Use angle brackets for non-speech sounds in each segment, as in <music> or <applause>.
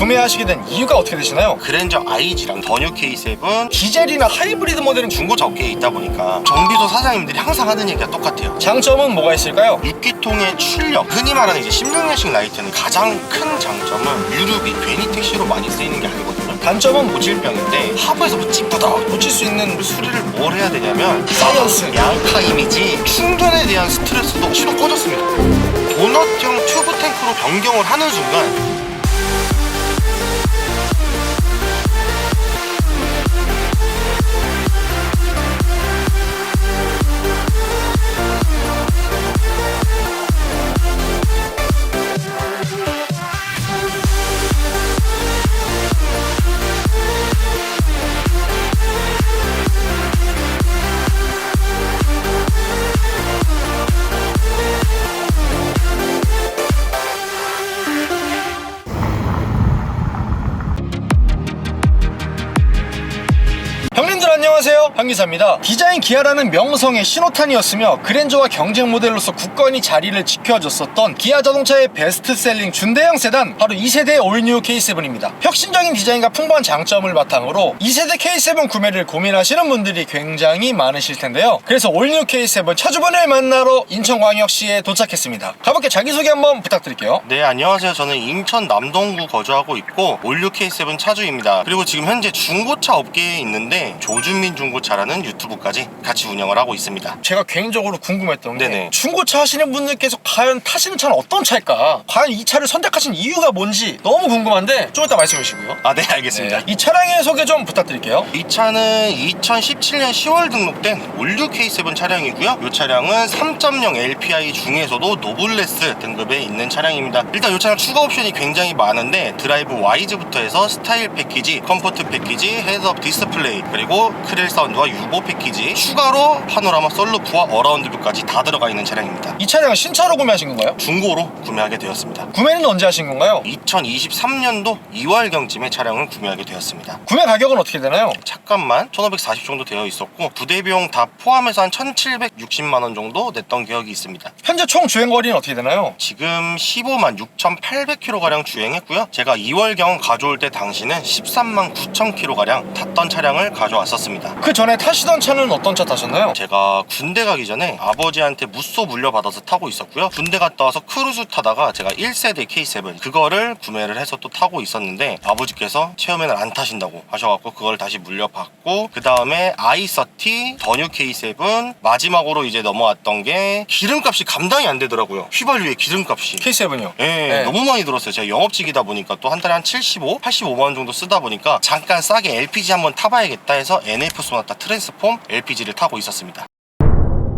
구매하시게 된 이유가 어떻게 되시나요? 그랜저 IG랑 더뉴 K7 디젤이나 하이브리드 모델은 중... 중고차 업계에 있다 보니까 정비소 사장님들이 항상 하는 얘기가 똑같아요. 장점은 뭐가 있을까요? 6기통의 출력 흔히 말하는 이제 16년식 라이트는 가장 큰 장점은 유류비 괜히 택시로 많이 쓰이는 게 아니거든요. 단점은 모질병인데 하부에서 뭐 찌뿌다 붙일 수 있는 수리를 뭘 해야 되냐면 사이언스. 양카 이미지 충전에 대한 스트레스도 시동 꺼졌습니다. 도넛형 튜브 탱크로 변경을 하는 순간 한기사입니다. 디자인 기아라는 명성의 신호탄이었으며 그랜저와 경쟁 모델로서 굳건히 자리를 지켜줬었던 기아 자동차의 베스트셀링 준대형 세단 바로 2세대 올뉴 K7입니다. 혁신적인 디자인과 풍부한 장점을 바탕으로 2세대 K7 구매를 고민하시는 분들이 굉장히 많으실 텐데요. 그래서 올뉴 K7 차주분을 만나러 인천광역시에 도착했습니다. 가볍게 자기소개 한번 부탁드릴게요. 네 안녕하세요. 저는 인천 남동구 거주하고 있고 올류 K7 차주입니다. 그리고 지금 현재 중고차 업계에 있는데 조준민 중고차라는 유튜브까지 같이 운영을 하고 있습니다 제가 개인적으로 궁금했던 게 네네. 중고차 하시는 분들께서 과연 타시는 차는 어떤 차일까? 과연 이 차를 선택하신 이유가 뭔지 너무 궁금한데 좀 이따 말씀해 주시고요. 아 네 알겠습니다 이 차량의 소개 좀 부탁드릴게요. 이 차는 2017년 10월 등록된 올류 K7 차량이고요. 이 차량은 3.0 LPI 중에서도 노블레스 등급에 있는 차량입니다. 일단 이 차량 추가 옵션이 굉장히 많은데 드라이브 와이즈부터 해서 스타일 패키지, 컴포트 패키지, 헤드업 디스플레이, 그리고 크릴 사운드와 유보 패키지, 추가로 파노라마 썰루프와 어라운드 뷰까지 다 들어가 있는 차량입니다. 이 차량은 신차로 구매하신 건가요? 중고로 구매하게 되었습니다. 구매는 언제 하신 건가요? 2023년도 2월경쯤에 차량을 구매하게 되었습니다. 구매 가격은 어떻게 되나요? 착값만 1540 정도 되어 있었고 부대 비용 다 포함해서 한 1760만 원 정도 냈던 기억이 있습니다. 현재 총 주행 거리는 어떻게 되나요? 지금 15만 6,800km 가량 주행했고요. 제가 2월경 가져올 때 당시는 13만 9,000km 가량 탔던 차량을 가져왔었습니다. 그 전에 타 시던 차는 어떤 차 타셨나요? 제가 군대 가기 전에 아버지한테 무쏘 물려받아서 타고 있었고요. 군대 갔다 와서 크루즈 타다가 제가 1세대 K7 그거를 구매를 해서 또 타고 있었는데 아버지께서 처음에는 안 타신다고 하셔갖고 그걸 다시 물려받고 그 다음에 i30 더뉴 K7 마지막으로 이제 넘어왔던 게 기름값이 감당이 안 되더라고요. 휘발유의 기름값이. K7이요. 예, 네. 너무 많이 들었어요. 제가 영업직이다 보니까 또 한 달에 한 75, 85만 원 정도 쓰다 보니까 잠깐 싸게 LPG 한번 타봐야겠다 해서 NF 소나타 트랜 스폼 LPG를 타고 있었습니다.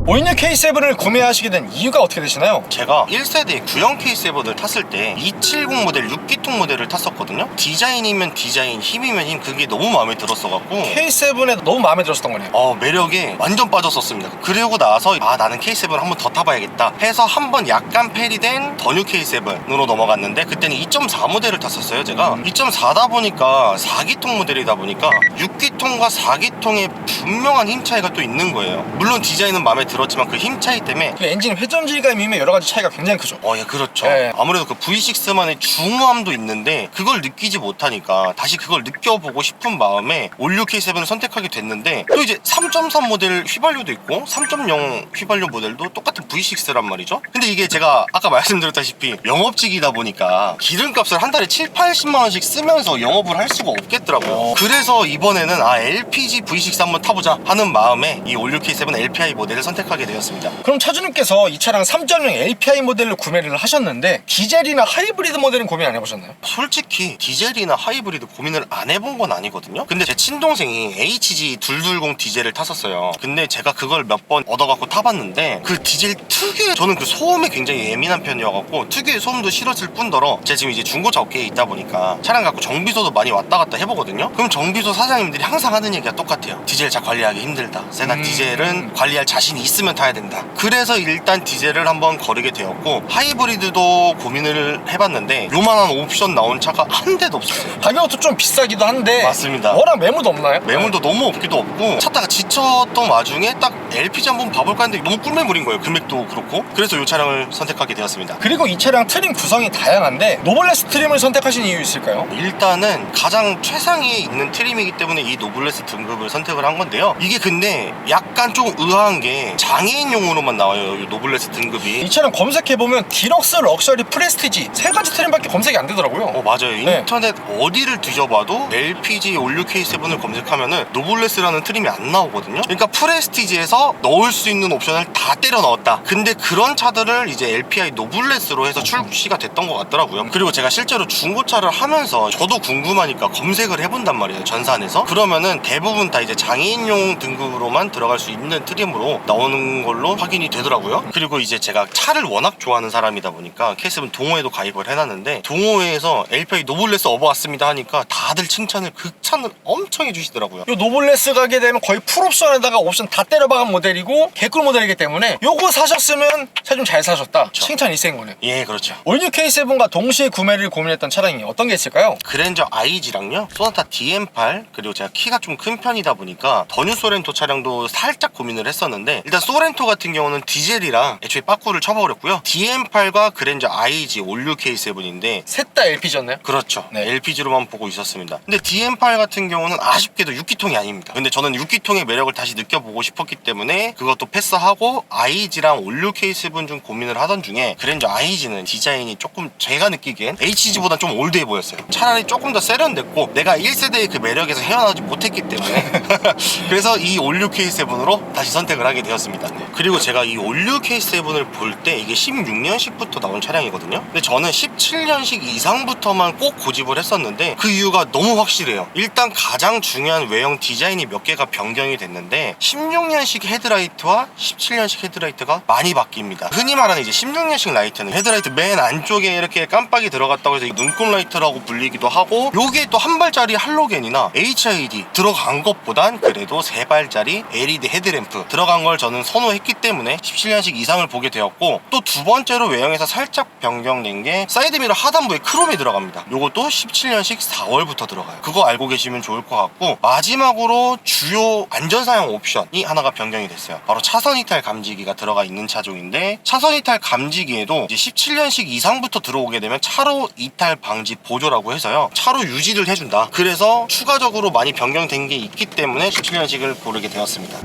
올뉴 K7을 구매하시게 된 이유가 어떻게 되시나요? 제가 1세대 구형 K7을 탔을 때 270 모델 6기통 모델을 탔었거든요. 디자인이면 디자인, 힘이면 힘 그게 너무 마음에 들었어갖고 K7에 너무 마음에 들었었던 거네요. 어, 매력에 완전 빠졌었습니다. 그러고 나서 아 나는 K7을 한번 더 타봐야겠다 해서 한 번 약간 페리된 더뉴 K7으로 넘어갔는데 그때는 2.4 모델을 탔었어요 제가 2.4다 보니까 4기통 모델이다 보니까 6기통과 4기통의 분명한 힘 차이가 또 있는 거예요. 물론 디자인은 마음에 들었지만 그 힘 차이 때문에 그 엔진 회전 질감이면 여러 가지 차이가 굉장히 크죠. 어, 예, 그렇죠. 네. 아무래도 그 V6만의 중후함도 있는데 그걸 느끼지 못하니까 다시 그걸 느껴보고 싶은 마음에 올류 K7을 선택하게 됐는데 또 이제 3.3 모델 휘발유도 있고 3.0 휘발유 모델도 똑같은 V6란 말이죠. 근데 이게 제가 아까 말씀드렸다시피 영업직이다 보니까 기름값을 한 달에 7, 80만 원씩 쓰면서 영업을 할 수가 없겠더라고요. 어. 그래서 이번에는 아 LPG V6 한번 타보자 하는 마음에 이 올류 K7 LPI 모델을 선택 하게 되었습니다. 그럼 차주님께서 이 차량 3.0 LPI 모델로 구매를 하셨는데 디젤이나 하이브리드 모델은 고민 안 해보셨나요? 솔직히 디젤이나 하이브리드 고민을 안 해본 건 아니거든요. 근데 제 친동생이 HG 220 디젤을 탔었어요. 근데 제가 그걸 몇 번 얻어갖고 타봤는데 그 디젤 특유의 저는 그 소음에 굉장히 예민한 편이어갖고 특유의 소음도 싫었을 뿐더러 제가 지금 이제 중고차 업계에 있다 보니까 차량 갖고 정비소도 많이 왔다 갔다 해보거든요. 그럼 정비소 사장님들이 항상 하는 얘기가 똑같아요. 디젤 차 관리하기 힘들다. 세단 음. 디젤은 관리할 자신이 있 으면 타야 된다. 그래서 일단 디젤을 한번 거르게 되었고 하이브리드도 고민을 해봤는데 요만한 옵션 나온 차가 한 대도 없었어요. 가격도 좀 비싸기도 한데 맞습니다. 워낙 매물도 없나요? 매물도 너무 없기도 없고 찾다가 지쳤던 와중에 딱 LPG 한번 봐볼까 했는데 너무 꿀매물인 거예요. 금액도 그렇고 그래서 이 차량을 선택하게 되었습니다. 그리고 이 차량 트림 구성이 다양한데 노블레스 트림을 선택하신 이유 있을까요? 일단은 가장 최상위에 있는 트림이기 때문에 이 노블레스 등급을 선택을 한 건데요. 이게 근데 약간 좀 의아한 게 장애인용으로만 나와요. 이 노블레스 등급이. 이 차량 검색해보면 디럭스, 럭셔리, 프레스티지 세 가지 트림밖에 검색이 안 되더라고요 어 맞아요 네. 인터넷 어디를 뒤져봐도 LPG 올류 K7을 검색하면은 노블레스라는 트림이 안 나오거든요 그러니까 프레스티지에서 넣을 수 있는 옵션을 다 때려 넣었다 근데 그런 차들을 이제 LPI 노블레스로 해서 출시가 됐던 것 같더라고요 그리고 제가 실제로 중고차를 하면서 저도 궁금하니까 검색을 해본단 말이에요 전산에서 그러면은 대부분 다 이제 장애인용 등급으로만 들어갈 수 있는 트림으로 나 오는 걸로 확인이 되더라고요. 그리고 이제 제가 차를 워낙 좋아하는 사람이다 보니까 K7 동호회도 가입을 해놨는데 동호회에서 LPI 노블레스 업어왔습니다 하니까 다들 칭찬을 극찬을 엄청 해주시더라고요. 이 노블레스 가게 되면 거의 풀옵션에다가 옵션 다 때려박은 모델이고 개꿀 모델이기 때문에 요거 사셨으면 차 좀 잘 사셨다. 칭찬이 센 거네요 예 그렇죠. 올뉴 K7과 동시에 구매를 고민했던 차량이 어떤 게 있을까요? 그랜저 IG랑요. 소나타 DM8 그리고 제가 키가 좀 큰 편이다 보니까 더뉴 소렌토 차량도 살짝 고민을 했었는데 일단 소렌토 같은 경우는 디젤이라 애초에 빠꾸를 쳐버렸고요 DM8과 그랜저 IG 올류 K7인데 셋 다 LPG였나요? 그렇죠. 네. LPG로만 보고 있었습니다. 근데 DM8 같은 경우는 아쉽게도 6기통이 아닙니다. 근데 저는 6기통의 매력을 다시 느껴보고 싶었기 때문에 그것도 패스하고 IG랑 올류 K7 중 고민을 하던 중에 그랜저 IG는 디자인이 조금 제가 느끼기엔 HG보다 좀 올드해 보였어요. 차라리 조금 더 세련됐고 내가 1세대의 그 매력에서 헤어나오지 못했기 때문에 <laughs> 그래서 이 올류 K7으로 다시 선택을 하게 되었습니다. 그리고 제가 이 올류 K7을 볼 때 이게 16년식부터 나온 차량이거든요. 근데 저는 17년식 이상부터만 꼭 고집을 했었는데 그 이유가 너무 확실해요. 일단 가장 중요한 외형 디자인이 몇 개가 변경이 됐는데 16년식 헤드라이트와 17년식 헤드라이트가 많이 바뀝니다. 흔히 말하는 이제 16년식 라이트는 헤드라이트 맨 안쪽에 이렇게 깜빡이 들어갔다고 해서 눈금 라이트라고 불리기도 하고 요게 또 한 발짜리 할로겐이나 HID 들어간 것보단 그래도 세 발짜리 LED 헤드램프 들어간 걸 저는 선호했기 때문에 17년식 이상을 보게 되었고 또 두 번째로 외형에서 살짝 변경된 게 사이드미러 하단부에 크롬이 들어갑니다. 요것도 17년식 4월부터 들어가요. 그거 알고 계시면 좋을 것 같고 마지막으로 주요 안전사양 옵션이 하나가 변경이 됐어요. 바로 차선 이탈 감지기가 들어가 있는 차종인데 차선 이탈 감지기에도 이제 17년식 이상부터 들어오게 되면 차로 이탈 방지 보조라고 해서요. 차로 유지를 해준다. 그래서 추가적으로 많이 변경된 게 있기 때문에 17년식을 고르게 되었습니다.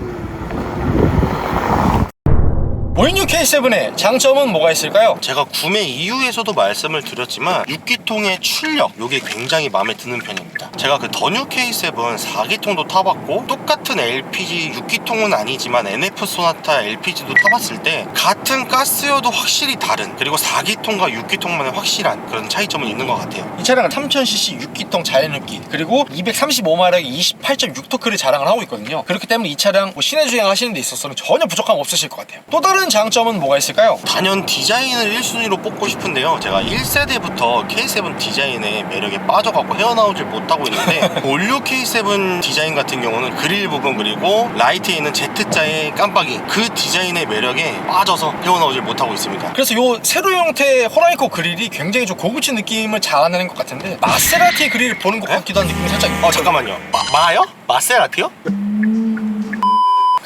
올뉴 K7의 장점은 뭐가 있을까요? 제가 구매 이유에서도 말씀을 드렸지만 6기통의 출력 요게 굉장히 마음에 드는 편입니다. 제가 그 더뉴 K7 4기통도 타봤고 똑같은 LPG 6기통은 아니지만 NF 소나타 LPG도 타봤을 때 같은 가스여도 확실히 다른 그리고 4기통과 6기통만의 확실한 그런 차이점은 있는 것 같아요. 이 차량은 3000cc 6기통 자연흡기 그리고 235마력의 28.6토크를 자랑을 하고 있거든요. 그렇기 때문에 이 차량 뭐 시내 주행 하시는 데 있어서는 전혀 부족함 없으실 것 같아요. 또 다른 장점은 뭐가 있을까요? 단연 디자인을 1순위로 뽑고 싶은데요. 제가 1세대부터 K7 디자인의 매력에 빠져갖고 헤어나오질 못하고 있는데 <laughs> 올류 K7 디자인 같은 경우는 그릴 부분 그리고 라이트에 있는 Z자의 깜빡이 그 디자인의 매력에 빠져서 헤어나오질 못하고 있습니다. 그래서 요 세로 형태의 호라이코 그릴이 굉장히 좀 고급진 느낌을 자아내는 것 같은데 마세라티 그릴을 보는 것 네? 같기도 한 느낌이 살짝 어 잠깐만요. 마, 마요? 마세라티요?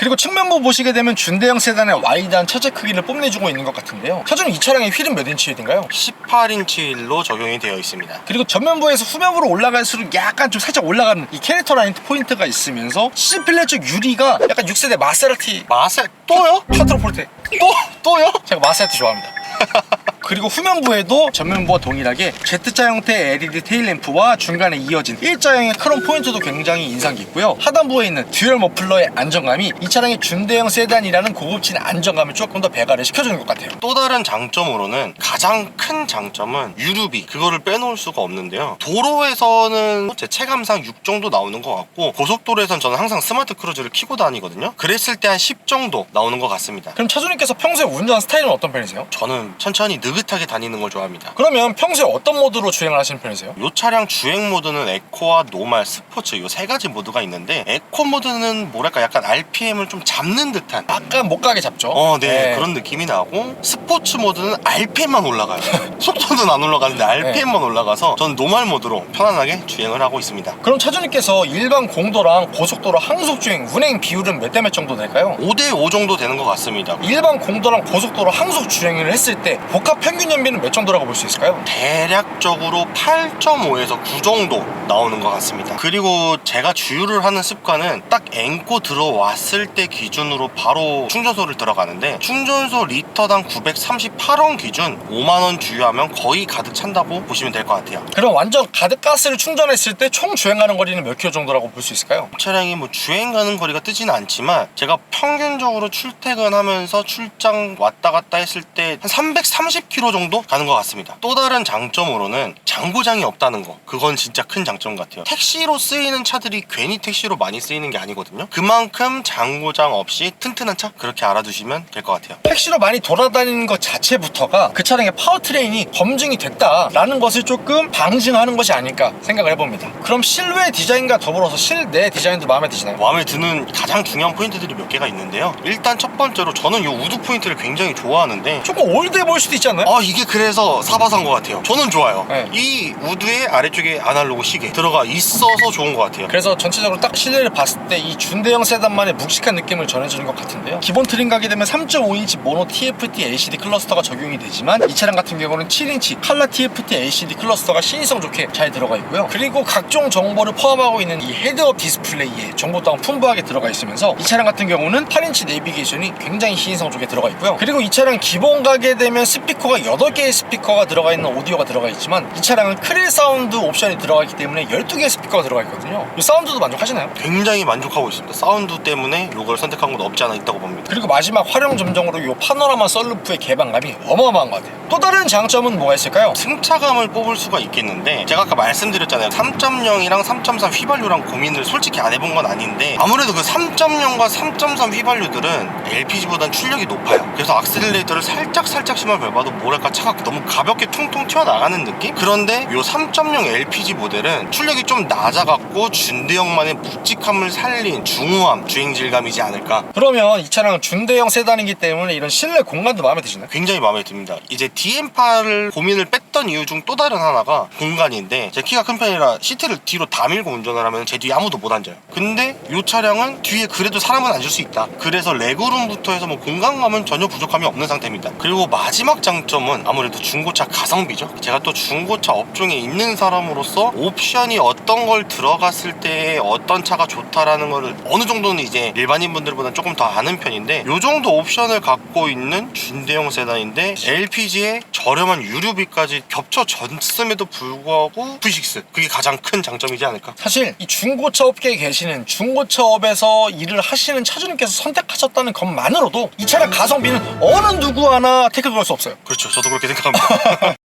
그리고 측면부 보시게 되면 준대형 세단의 와이드한 차체 크기를 뽐내주고 있는 것 같은데요 차주는 이 차량의 휠은 몇 인치 휠인가요? 18인치 휠로 적용이 되어 있습니다. 그리고 전면부에서 후면부로 올라갈수록 약간 좀 살짝 올라가는 이 캐릭터 라인 포인트가 있으면서 C 필렛 쪽 유리가 약간 6세대 마세라티 마세 또요? 파트로폴테 또 또요? 제가 마세라티 좋아합니다 <laughs> 그리고 후면부에도 전면부와 동일하게 Z자 형태의 LED 테일램프와 중간에 이어진 일자형의 크롬 포인트도 굉장히 인상 깊고요. 하단부에 있는 듀얼 머플러의 안정감이 이 차량의 준대형 세단이라는 고급진 안정감을 조금 더 배가를 시켜주는 것 같아요. 또 다른 장점으로는 가장 큰 장점은 유류비 그거를 빼놓을 수가 없는데요. 도로에서는 제 체감상 6 정도 나오는 것 같고 고속도로에선 저는 항상 스마트 크루즈를 키고 다니거든요. 그랬을 때 한 10 정도 나오는 것 같습니다. 그럼 차주님께서 평소에 운전 스타일은 어떤 편이세요? 저는 천천히 느긋 느긋하게 다니는 걸 좋아합니다. 그러면 평소에 어떤 모드로 주행을 하시는 편이세요? 이 차량 주행 모드는 에코와 노말, 스포츠 이 세 가지 모드가 있는데 에코 모드는 뭐랄까 약간 RPM을 좀 잡는 듯한 약간 못 가게 잡죠. 어, 네, 그런 느낌이 나고 스포츠 모드는 RPM만 올라가요. <laughs> 속도는 안 올라가는데 RPM만 올라가서 저는 노말 모드로 편안하게 주행을 하고 있습니다. 그럼 차주님께서 일반 공도랑 고속도로 항속 주행 운행 비율은 몇 대 몇 정도 될까요? 5대 5 정도 되는 것 같습니다. 일반 공도랑 고속도로 항속 주행을 했을 때 복합 평균 연비는 몇 정도라고 볼 수 있을까요? 대략적으로 8.5에서 9 정도 나오는 것 같습니다. 그리고 제가 주유를 하는 습관은 딱 앵꼬 들어왔을 때 기준으로 바로 충전소를 들어가는데 충전소 리터당 938원 기준 5만원 주유하면 거의 가득 찬다고 보시면 될 것 같아요. 그럼 완전 가득 가스를 충전했을 때 총 주행하는 거리는 몇 킬로 정도라고 볼 수 있을까요? 차량이 뭐 주행 가는 거리가 뜨지는 않지만 제가 평균적으로 출퇴근하면서 출장 왔다 갔다 했을 때 한 330km 정도 가는 것 같습니다. 또 다른 장점으로는 장고장이 없다는 거 그건 진짜 큰 장점 같아요. 택시로 쓰이는 차들이 괜히 택시로 많이 쓰이는 게 아니거든요. 그만큼 장고장 없이 튼튼한 차 그렇게 알아두시면 될 것 같아요. 택시로 많이 돌아다니는 것 자체부터가 그 차량의 파워트레인이 검증이 됐다라는 것을 조금 방증하는 것이 아닐까 생각을 해봅니다. 그럼 실외 디자인과 더불어서 실내 디자인도 마음에 드시나요? 마음에 드는 가장 중요한 포인트들이 몇 개가 있는데요. 일단 첫 번째로 저는 이 우드 포인트를 굉장히 좋아하는데 조금 올드해 보일 수도 있지 않나요? 아 이게 그래서 사바사인 것 같아요 저는 좋아요 네. 이 우드의 아래쪽에 아날로그 시계 들어가 있어서 좋은 것 같아요 그래서 전체적으로 딱 실내를 봤을 때 이 준대형 세단만의 묵직한 느낌을 전해주는 것 같은데요. 기본 트림 가게 되면 3.5인치 모노 TFT LCD 클러스터가 적용이 되지만 이 차량 같은 경우는 7인치 칼라 TFT LCD 클러스터가 신의성 좋게 잘 들어가 있고요. 그리고 각종 정보를 포함하고 있는 이 헤드업 디스플레이에 정보 또한 풍부하게 들어가 있으면서 이 차량 같은 경우는 8인치 내비게이션이 굉장히 신의성 좋게 들어가 있고요. 그리고 이 차량 기본 가게 되면 스피커 가 8개의 스피커가 들어가 있는 오디오가 들어가 있지만 이 차량은 크릴 사운드 옵션이 들어가 있기 때문에 12개의 스피커가 들어가 있거든요. 이 사운드도 만족하시나요? 굉장히 만족하고 있습니다 사운드 때문에 이걸 선택한 건 없지 않아 있다고 봅니다 그리고 마지막 활용 점정으로 이 파노라마 썬루프의 개방감이 어마어마한 것 같아요. 또 다른 장점은 뭐가 있을까요? 승차감을 뽑을 수가 있겠는데 제가 아까 말씀드렸잖아요 3.0이랑 3.3 휘발유랑 고민을 솔직히 안 해본 건 아닌데 아무래도 그 3.0과 3.3 휘발유들은 LPG보단 출력이 높아요 그래서 악셀레이터를 살짝 살짝씩만 밟아도 뭐랄까 차가 너무 가볍게 퉁퉁 튀어나가는 느낌? 그런데 이3.0 LPG 모델은 출력이 좀 낮아갖고 준대형만의 묵직함을 살린 중후함 주행 질감이지 않을까 그러면 이 차량은 준대형 세단이기 때문에 이런 실내 공간도 마음에 드시나요? 굉장히 마음에 듭니다. 이제 DM8을 고민을 뺐던 이유 중 또 다른 하나가 공간인데 제 키가 큰 편이라 시트를 뒤로 다 밀고 운전을 하면 제 뒤에 아무도 못 앉아요. 근데 이 차량은 뒤에 그래도 사람은 앉을 수 있다. 그래서 레그룸부터 해서 뭐 공간감은 전혀 부족함이 없는 상태입니다. 그리고 마지막 장점 은 아무래도 중고차 가성비죠. 제가 또 중고차 업종에 있는 사람으로서 옵션이 어떤 걸 들어갔을 때 어떤 차가 좋다라는 거를 어느 정도는 이제 일반인 분들보다 조금 더 아는 편인데 이 정도 옵션을 갖고 있는 준대형 세단인데 LPG에 저렴한 유류비까지 겹쳐 졌음에도 불구하고 V6 그게 가장 큰 장점이지 않을까 사실 이 중고차 업계에 계시는 중고차 업에서 일을 하시는 차주님께서 선택하셨다는 것만으로도 이 차량 가성비는 어느 누구 하나 태클 걸 수 없어요. 그렇죠 저도 그렇게 생각합니다 <laughs>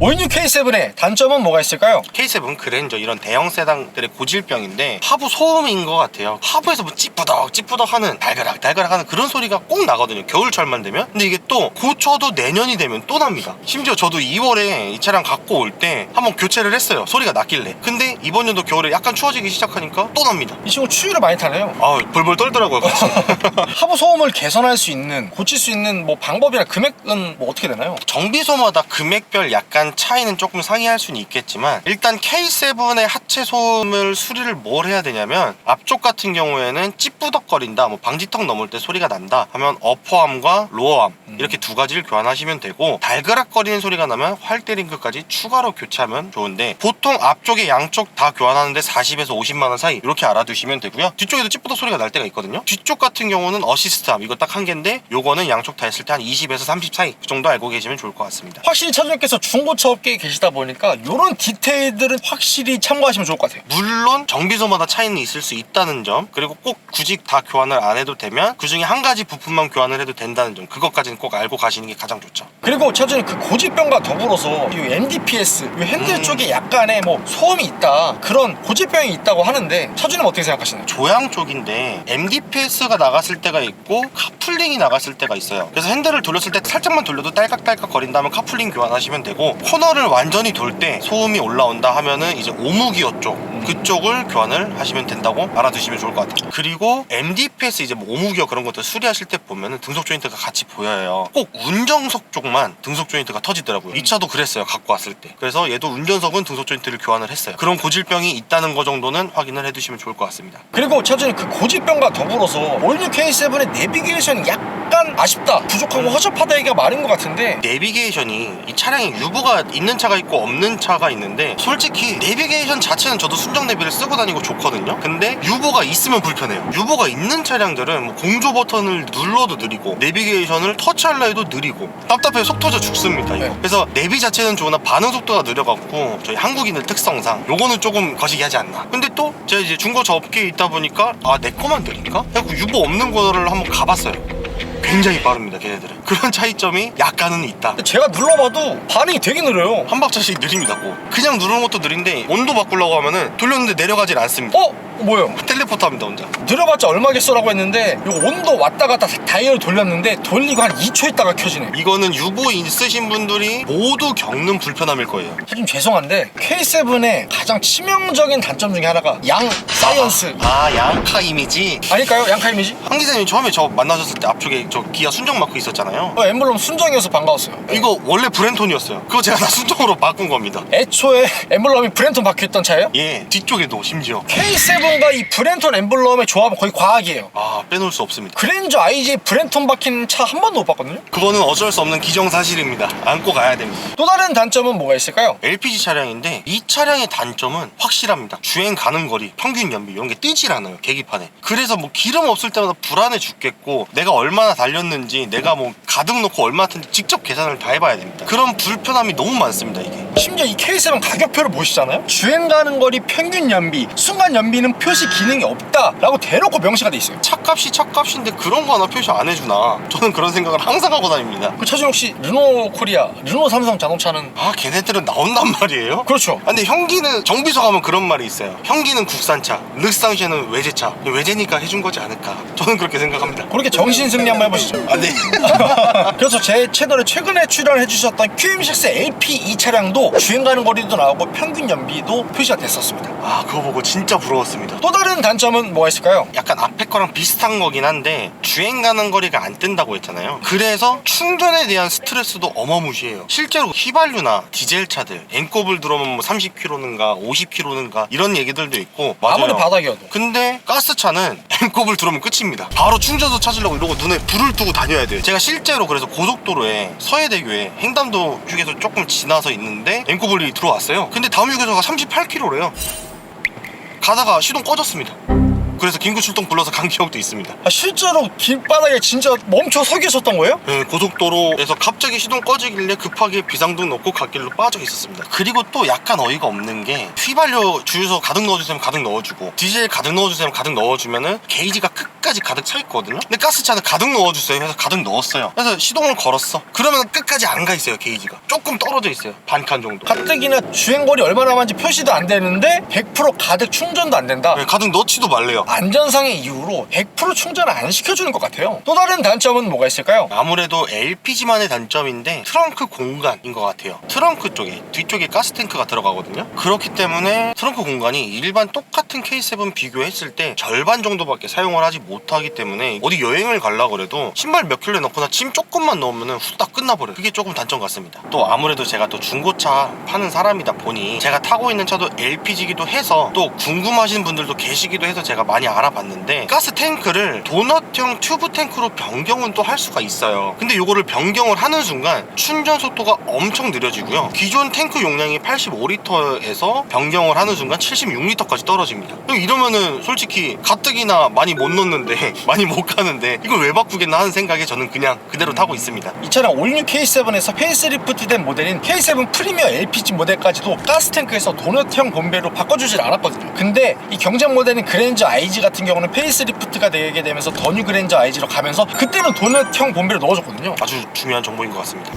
올뉴 K7의 단점은 뭐가 있을까요? K7 그랜저 이런 대형 세단들의 고질병인데 하부 소음인 것 같아요 하부에서 뭐 찌뿌덕 찌뿌덕 하는 달가락 달가락 하는 그런 소리가 꼭 나거든요 겨울철만 되면 근데 이게 또 고쳐도 내년이 되면 또 납니다 심지어 저도 2월에 이 차량 갖고 올 때 한번 교체를 했어요 소리가 났길래 근데 이번 연도 겨울에 약간 추워지기 시작하니까 또 납니다 이 친구 추위를 많이 타네요. 아 벌벌 떨더라고요 같이 <laughs> 하부 소음을 개선할 수 있는 고칠 수 있는 뭐 방법이나 금액은 뭐 어떻게 되나요? 정비소마다 금액별 약간 차이는 조금 상이할 수는 있겠지만 일단 K7의 하체 소음을 수리를 뭘 해야 되냐면 앞쪽 같은 경우에는 찌뿌덕거린다 뭐 방지턱 넘을 때 소리가 난다 하면 어퍼암과 로어암 이렇게 두 가지를 교환하시면 되고 달그락거리는 소리가 나면 활대링크까지 추가로 교체하면 좋은데 보통 앞쪽에 양쪽 다 교환하는데 40에서 50만 원 사이 이렇게 알아두시면 되고요. 뒤쪽에도 찌뿌덕 소리가 날 때가 있거든요. 뒤쪽 같은 경우는 어시스트암 이거 딱 한 개인데 요거는 양쪽 다 했을 때 한 20에서 30 사이 그 정도 알고 계시면 좋을 것 같습니다. 확실히 차주님께서 중고차 자동차 업계에 계시다 보니까 이런 디테일들은 확실히 참고하시면 좋을 것 같아요. 물론 정비소마다 차이는 있을 수 있다는 점 그리고 꼭 굳이 다 교환을 안 해도 되면 그 중에 한 가지 부품만 교환을 해도 된다는 점 그것까지는 꼭 알고 가시는 게 가장 좋죠 그리고 차주님 그 고질병과 더불어서 이 MDPS, 이 핸들 음. 쪽에 약간의 뭐 소음이 있다 그런 고질병이 있다고 하는데 차주님 어떻게 생각하시나요? 조향 쪽인데 MDPS가 나갔을 때가 있고 카풀링이 나갔을 때가 있어요 그래서 핸들을 돌렸을 때 살짝만 돌려도 딸깍딸깍 거린다면 카풀링 교환하시면 되고 코너를 완전히 돌 때 소음이 올라온다 하면은 이제 오무기어 쪽 그쪽을 교환을 하시면 된다고 알아두시면 좋을 것 같아요. 그리고 MDPS 이제 뭐 오무기어 그런 것들 수리하실 때 보면은 등속 조인트가 같이 보여요. 꼭 운전석 쪽만 등속 조인트가 터지더라고요. 이 차도 그랬어요 갖고 왔을 때. 그래서 얘도 운전석은 등속 조인트를 교환을 했어요. 그런 고질병이 있다는 거 정도는 확인을 해두시면 좋을 것 같습니다. 그리고 차주님 그 고질병과 더불어서 올뉴 K7의 내비게이션이 약간 아쉽다, 부족하고 허접하다 얘기가 많은 것 같은데. 내비게이션이 이 차량에 유보가 있는 차가 있고 없는 차가 있는데 솔직히 내비게이션 자체는 저도 순정 내비를 쓰고 다니고 좋거든요 근데 유보가 있으면 불편해요 유보가 있는 차량들은 뭐 공조 버튼을 눌러도 느리고 내비게이션을 터치하려 해도 느리고 답답해 속 터져 죽습니다 이거. 네. 그래서 내비 자체는 좋으나 반응 속도가 느려갖고 저희 한국인들 특성상 요거는 조금 거시기 하지 않나 근데 또 제가 이제 중고차 업계에 있다 보니까 아 내 거만 느린가? 해갖고 유보 없는 거를 한번 가봤어요 굉장히 빠릅니다 걔네들은 그런 차이점이 약간은 있다 제가 눌러봐도 반응이 되게 느려요. 한 박자씩 느립니다 고 그냥 누르는 것도 느린데 온도 바꾸려고 하면은 돌렸는데 내려가질 않습니다 어? 뭐예요? 텔레포트 합니다 혼자 느려봤자 얼마겠어라고 했는데 이 온도 왔다 갔다 다이얼 돌렸는데 돌리고 한 2초 있다가 켜지네. 이거는 유보 있으신 분들이 모두 겪는 불편함일 거예요 사실 죄송한데 K7의 가장 치명적인 단점 중에 하나가 양 사이언스 아 양카 이미지 아닐까요? 양카 이미지? 황 기자님 처음에 저 만나셨을 때 앞쪽에 저 기아 순정 마크 있었잖아요 어, 엠블럼 순정이어서 반가웠어요. 이거 원래 브랜톤이었어요 그거 제가 다 순정으로 바꾼 겁니다 애초에 <laughs> 엠블럼이 브랜톤 박혀있던 차예요? 예 뒤쪽에도 심지어 K7 과 이 브랜톤 엠블럼의 조합은 거의 과학이에요. 아 빼놓을 수 없습니다 그랜저 IJ 브랜톤 박힌 차 한 번도 못 봤거든요. 그거는 어쩔 수 없는 기정사실입니다 안고 가야 됩니다 또 다른 단점은 뭐가 있을까요? LPG 차량인데 이 차량의 단점은 확실합니다. 주행 가는 거리, 평균 연비 이런 게 뜨질 않아요. 계기판에. 그래서 뭐 기름 없을 때마다 불안해 죽겠고 내가 얼마나 달렸는지 내가 뭐 가득 넣고 얼마 든지 직접 계산을 다 해봐야 됩니다. 그런 불편함이 너무 많습니다. 이게. 심지어 이 K7 가격표를 보시잖아요. 주행 가는 거리 평균 연비, 순간 연비는 표시 기능이 없다라고 대놓고 명시가 돼 있어요. 차값이 차값인데 그런 거 하나 표시 안 해주나? 저는 그런 생각을 항상 하고 다닙니다. 그 차주 혹시 르노 코리아, 르노 삼성 자동차는 아 걔네들은 나온단 말이에요? 그렇죠. 아, 근데 형기는 정비소 가면 그런 말이 있어요. 형기는 국산차, 르상시에는 외제차. 외제니까 해준 거지 않을까? 저는 그렇게 생각합니다. 그렇게 정신 승리 한번 해보시죠. 아, 네. <laughs> 그래서 제 채널에 최근에 출연해 주셨던 QM6 LP 이 차량도 주행 가는 거리도 나오고 평균 연비도 표시가 됐었습니다. 아, 그거 보고 진짜 부러웠습니다. 또 다른 단점은 뭐가 있을까요? 약간 앞에 거랑 비슷한 거긴 한데 주행 가는 거리가 안 뜬다고 했잖아요. 그래서 충전에 대한 스트레스도 어마무시해요. 실제로 휘발유나 디젤 차들 엔꼽을 들어오면 뭐 30km는가 50km는가 이런 얘기들도 있고 맞아요. 아무리 바닥이어도. 근데 가스차는 엔꼽을 들어오면 끝입니다. 바로 충전소 찾으려고 이러고 눈에 불을 두고 다녀야 돼요. 제가 실제로 그래서 고속도로에 서해대교에 횡담도 휴게소 조금 지나서 있는데 엔꼽을 들어왔어요. 근데 다음 휴게소가 38km래요. 가다가 시동 꺼졌습니다. 그래서 긴급 출동 불러서 간 기억도 있습니다. 아, 실제로 길바닥에 진짜 멈춰 서 계셨던 거예요? 네, 고속도로에서 갑자기 시동 꺼지길래 급하게 비상등 넣고 갓길로 빠져 있었습니다. 그리고 또 약간 어이가 없는 게 휘발유 주유소 가득 넣어주세요 가득 넣어주고 디젤 가득 넣어주세요 가득 넣어주면은 게이지가 끝까지 가득 차 있거든요. 근데 가스차는 가득 넣어주세요 해서 가득 넣었어요. 그래서 시동을 걸었어. 그러면 끝까지 안 가 있어요 게이지가. 조금 떨어져 있어요. 반칸 정도. 가뜩이나 주행거리 얼마나 남았는지 표시도 안 되는데 100% 가득 충전도 안 된다. 네, 가득 넣지도 말래요. 안전상의 이유로 100% 충전을 안 시켜주는 것 같아요. 또 다른 단점은 뭐가 있을까요? 아무래도 LPG만의 단점인데 트렁크 공간인 것 같아요. 트렁크 쪽에 뒤쪽에 가스 탱크가 들어가거든요. 그렇기 때문에 트렁크 공간이 일반 똑같은 K7 비교했을 때 절반 정도밖에 사용을 하지 못하기 때문에 어디 여행을 가려고 그래도 신발 몇 켤레 넣거나 짐 조금만 넣으면 후딱 끝나버려요. 그게 조금 단점 같습니다. 또 아무래도 제가 또 중고차 파는 사람이다 보니 제가 타고 있는 차도 LPG기도 해서 또 궁금하신 분들도 계시기도 해서 제가 많이 알아봤는데 가스 탱크를 도넛형 튜브 탱크로 변경은 또 할 수가 있어요. 근데 이거를 변경을 하는 순간 충전 속도가 엄청 느려지고요. 기존 탱크 용량이 85리터에서 변경을 하는 순간 76리터까지 떨어집니다. 이러면은 솔직히 가뜩이나 많이 못 넣는 바꾸는데 <laughs> 많이 못 가는데 이걸 왜 바꾸겠나 하는 생각에 저는 그냥 그대로 타고 있습니다. 이 차량 올뉴 K7에서 페이스리프트된 모델인 K7 프리미어 LPG 모델까지도 가스 탱크에서 도넛형 본배로 바꿔주질 않았거든요. 근데 이 경쟁 모델인 그랜저 IG 같은 경우는 페이스리프트가 되게 되면서 더 뉴 그랜저 IG로 가면서 그때는 도넛형 본배를 넣어줬거든요. 아주 중요한 정보인 것 같습니다.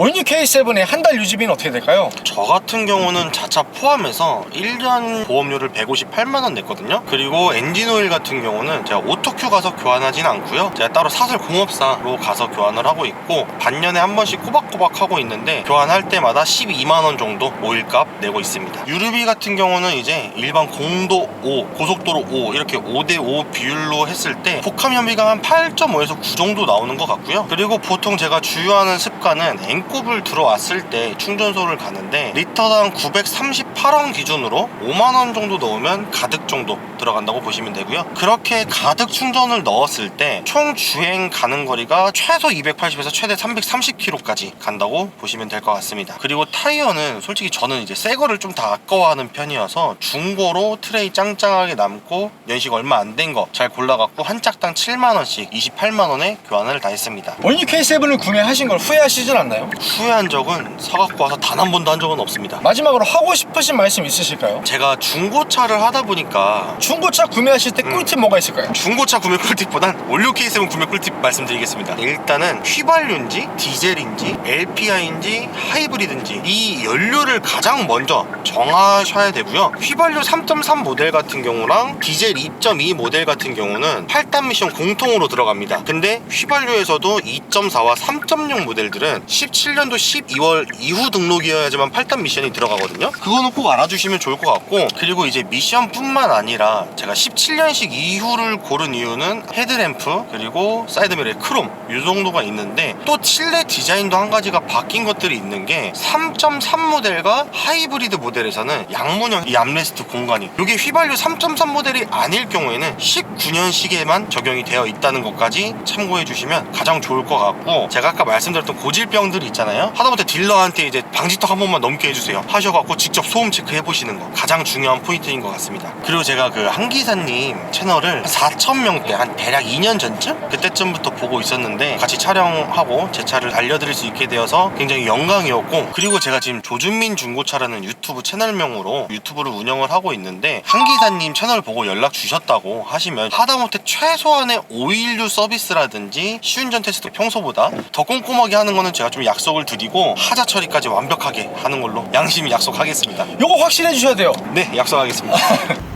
올뉴 K7의 한 달 유지비는 어떻게 될까요? 저 같은 경우는 자차 포함해서 1년 보험료를 158만 원 냈거든요. 그리고 엔진 오일 같은 경우는 제가 오토큐 가서 교환하진 않고요. 제가 따로 사설 공업사로 가서 교환을 하고 있고 반년에 한 번씩 꼬박꼬박 하고 있는데 교환할 때마다 12만 원 정도 오일값 내고 있습니다. 유류비 같은 경우는 이제 일반 공도 5, 고속도로 5 이렇게 5대 5 비율로 했을 때 복합 연비가 한 8.5에서 9 정도 나오는 것 같고요. 그리고 보통 제가 주유하는 습관은 N급을 들어왔을 때 충전소를 가는데 리터당 938원 기준으로 5만 원 정도 넣으면 가득 정도 들어간다고 보시면 되고요. 그렇게 가득 충전을 넣었을 때 총 주행 가는 거리가 최소 280에서 최대 330km까지 간다고 보시면 될 것 같습니다. 그리고 타이어는 솔직히 저는 이제 새 거를 좀 다 아까워하는 편이어서 중고로 트레이 짱짱하게 남고 연식 얼마 안 된 거 잘 골라갖고 한 짝당 7만 원씩 28만 원에 교환을 다 했습니다. 올뉴 K7을 구매하신 걸 후회하시진 않나요? 후회한 적은 사갖고 와서 단 한 번도 한 적은 없습니다. 마지막으로 하고 싶으신 말씀 있으실까요? 제가 중고차를 하다 보니까 중고차 구매하실 때 꿀팁 뭐가 있을까요? 중고차 구매 꿀팁보단 올류 K7 구매 꿀팁 말씀드리겠습니다. 일단은 휘발유인지 디젤인지 LPI인지 하이브리드인지 이 연료를 가장 먼저 정하셔야 되고요. 휘발유 3.3 모델 같은 경우랑 디젤 2.2 모델 같은 경우는 8단 미션 공통으로 들어갑니다. 근데 휘발유에서도 2.4와 3.6 모델들은 17 년도 12월 이후 등록이어야지만 8단 미션이 들어가거든요. 그거는 꼭 알아주시면 좋을 것 같고 그리고 이제 미션뿐만 아니라 제가 17년식 이후를 고른 이유는 헤드램프 그리고 사이드미러의 크롬 이 정도가 있는데 또 실내 디자인도 한 가지가 바뀐 것들이 있는 게 3.3 모델과 하이브리드 모델에서는 양문형 이 암레스트 공간이 이게 휘발유 3.3 모델이 아닐 경우에는 19년식에만 적용이 되어 있다는 것까지 참고해 주시면 가장 좋을 것 같고 제가 아까 말씀드렸던 고질병들이 있잖아요. 하다못해 딜러한테 이제 방지턱 한 번만 넘게 해주세요. 하셔갖고 직접 소음 체크해 보시는 거. 가장 중요한 포인트인 것 같습니다. 그리고 제가 그 한기사님 채널을 4,000명대 한 대략 2년 전쯤? 그때쯤부터 보고 있었는데 같이 촬영하고 제 차를 알려드릴 수 있게 되어서 굉장히 영광이었고 그리고 제가 지금 조준민 중고차라는 유튜브 채널명으로 유튜브를 운영을 하고 있는데 한기사님 채널 보고 연락 주셨다고 하시면 하다못해 최소한의 오일류 서비스라든지 시운전 테스트 평소보다 더 꼼꼼하게 하는 거는 제가 좀 약속 을 드리고 하자 처리까지 완벽하게 하는 걸로 양심히 약속하겠습니다 요거 확실해 주셔야 돼요. 네 약속하겠습니다 <laughs>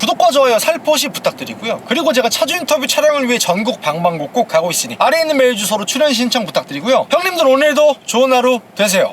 구독과 좋아요 살포시 부탁드리고요. 그리고 제가 차주 인터뷰 촬영을 위해 전국 방방곡곡 가고 있으니 아래에 있는 메일 주소로 출연 신청 부탁드리고요. 형님들 오늘도 좋은 하루 되세요.